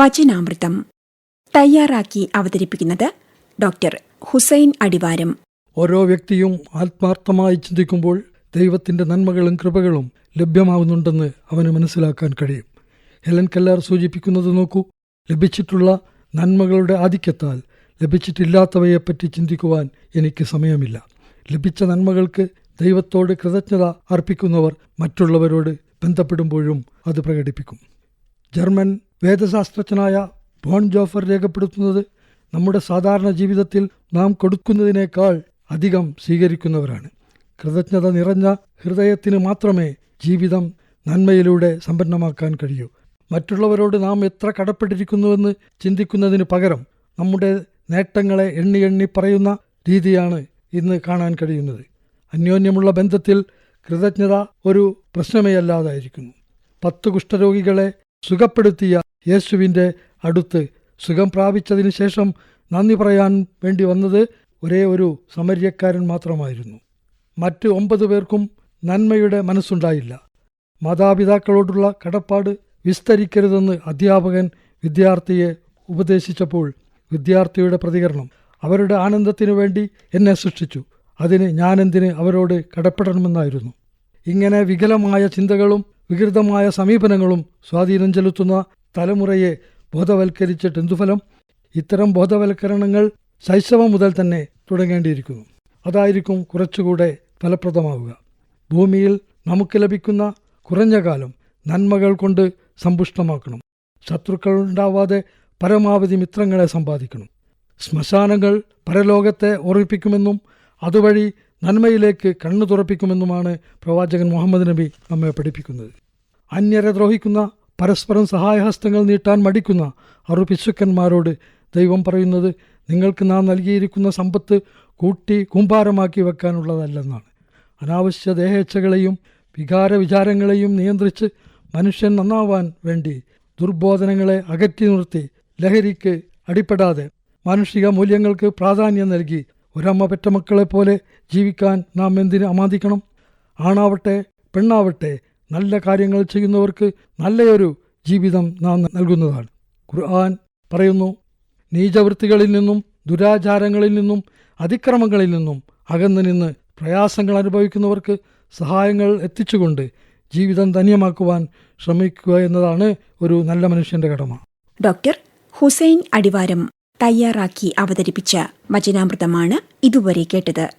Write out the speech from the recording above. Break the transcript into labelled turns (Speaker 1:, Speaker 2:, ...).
Speaker 1: വചനാമൃതം. തയ്യാറാക്കി അവതരിപ്പിക്കുന്നത് ഡോക്ടർ ഹുസൈൻ അടിവാരം.
Speaker 2: ഓരോ വ്യക്തിയും ആത്മാർത്ഥമായി ചിന്തിക്കുമ്പോൾ ദൈവത്തിന്റെ നന്മകളും കൃപകളും ലഭ്യമാവുന്നുണ്ടെന്ന് അവന് മനസ്സിലാക്കാൻ കഴിയും. ഹെലൻ കല്ലാർ സൂചിപ്പിക്കുന്നത് നോക്കൂ ലഭിച്ചിട്ടുള്ള നന്മകളുടെ ആധിക്യത്താൽ ലഭിച്ചിട്ടില്ലാത്തവയെപ്പറ്റി ചിന്തിക്കുവാൻ എനിക്ക് സമയമില്ല. ലഭിച്ച നന്മകൾക്ക് ദൈവത്തോട് കൃതജ്ഞത അർപ്പിക്കുന്നവർ മറ്റുള്ളവരോട് ബന്ധപ്പെടുമ്പോഴും അത് പ്രകടിപ്പിക്കും. ജർമ്മൻ വേദശാസ്ത്രജ്ഞനായ ബോൺ ജോഫർ രേഖപ്പെടുത്തുന്നത് നമ്മുടെ സാധാരണ ജീവിതത്തിൽ നാം കൊടുക്കുന്നതിനേക്കാൾ അധികം സ്വീകരിക്കുന്നവരാണ്. കൃതജ്ഞത നിറഞ്ഞ ഹൃദയത്തിന് മാത്രമേ ജീവിതം നന്മയിലൂടെ സമ്പന്നമാക്കാൻ കഴിയൂ. മറ്റുള്ളവരോട് നാം എത്ര കടപ്പെട്ടിരിക്കുന്നുവെന്ന് ചിന്തിക്കുന്നതിന് പകരം നമ്മുടെ നേട്ടങ്ങളെ എണ്ണി എണ്ണി പറയുന്ന രീതിയാണ് ഇന്ന് കാണാൻ കഴിയുന്നത്. അന്യോന്യമുള്ള ബന്ധത്തിൽ കൃതജ്ഞത ഒരു പ്രശ്നമേ അല്ലാതായിരിക്കുന്നു. പത്ത് കുഷ്ഠരോഗികളെ സുഖപ്പെടുത്തിയ യേശുവിന്റെ അടുത്ത് സുഖം പ്രാപിച്ചതിന് ശേഷം നന്ദി പറയാൻ വേണ്ടി വന്നത് ഒരേ ഒരു സമര്യക്കാരൻ മാത്രമായിരുന്നു. മറ്റ് ഒമ്പത് പേർക്കും നന്മയുടെ മനസ്സുണ്ടായില്ല. മാതാപിതാക്കളോടുള്ള കടപ്പാട് വിസ്തരിക്കരുതെന്ന് അധ്യാപകൻ വിദ്യാർത്ഥിയെ ഉപദേശിച്ചപ്പോൾ വിദ്യാർത്ഥിയുടെ പ്രതികരണം അവരുടെ ആനന്ദത്തിനു വേണ്ടി എന്നെ സൃഷ്ടിച്ചു. അതിന് ഞാനെന്തിന് അവരോട് കടപ്പെടണമെന്നായിരുന്നു. ഇങ്ങനെ വികലമായ ചിന്തകളും വികൃതമായ സമീപനങ്ങളും സ്വാധീനം ചെലുത്തുന്ന തലമുറയെ ബോധവൽക്കരിച്ചിട്ട് എന്തു ഫലം ഇത്തരം ബോധവൽക്കരണങ്ങൾ ശൈശവം മുതൽ തന്നെ തുടങ്ങേണ്ടിയിരിക്കുന്നു. അതായിരിക്കും കുറച്ചുകൂടെ ഫലപ്രദമാവുക. ഭൂമിയിൽ നമുക്ക് ലഭിക്കുന്ന കുറഞ്ഞ കാലം നന്മകൾ കൊണ്ട് സമ്പുഷ്ടമാക്കണം. ശത്രുക്കൾ ഉണ്ടാവാതെ പരമാവധി മിത്രങ്ങളെ സമ്പാദിക്കണം. ശ്മശാനങ്ങൾ പരലോകത്തെ ഓർമ്മിപ്പിക്കുമെന്നും അതുവഴി നന്മയിലേക്ക് കണ്ണു തുറപ്പിക്കുമെന്നുമാണ് പ്രവാചകൻ മുഹമ്മദ് നബി നമ്മെ പഠിപ്പിക്കുന്നത്. അന്യരെ ദ്രോഹിക്കുന്ന പരസ്പരം സഹായഹസ്തങ്ങൾ നീട്ടാൻ മടിക്കുന്ന അറു പിശുക്കന്മാരോട് ദൈവം പറയുന്നത് നിങ്ങൾക്ക് നാം നൽകിയിരിക്കുന്ന സമ്പത്ത് കൂട്ടി കൂമ്പാരമാക്കി വെക്കാനുള്ളതല്ലെന്നാണ്. അനാവശ്യ ദേഹേച്ഛകളെയും വികാര വിചാരങ്ങളെയും നിയന്ത്രിച്ച് മനുഷ്യൻ നന്നാവാൻ വേണ്ടി ദുർബോധനങ്ങളെ അകറ്റി നിർത്തി ലഹരിക്ക് അടിപ്പെടാതെ മാനുഷിക മൂല്യങ്ങൾക്ക് പ്രാധാന്യം നൽകി ഒരമ്മ പെറ്റ മക്കളെ പോലെ ജീവിക്കാൻ നാം എന്തിന് അമാന്തിക്കണം? ആണാവട്ടെ പെണ്ണാവട്ടെ നല്ല കാര്യങ്ങൾ ചെയ്യുന്നവർക്ക് നല്ലയൊരു ജീവിതം നാം നൽകുന്നതാണ്. ഖുർആൻ പറയുന്നു നീചവൃത്തികളിൽ നിന്നും ദുരാചാരങ്ങളിൽ നിന്നും അതിക്രമങ്ങളിൽ നിന്നും അകന്നു നിന്ന് പ്രയാസങ്ങൾ അനുഭവിക്കുന്നവർക്ക് സഹായങ്ങൾ എത്തിച്ചുകൊണ്ട് ജീവിതം ധന്യമാക്കുവാൻ ശ്രമിക്കുക എന്നതാണ് ഒരു നല്ല മനുഷ്യന്റെ കടമ.
Speaker 1: ഡോക്ടർ ഹുസൈൻ അടിവാരം. തയ്യാറാക്കി അവതരിപ്പിച്ച വചനാമൃതമാണ് ഇതുവരെ കേട്ടത്.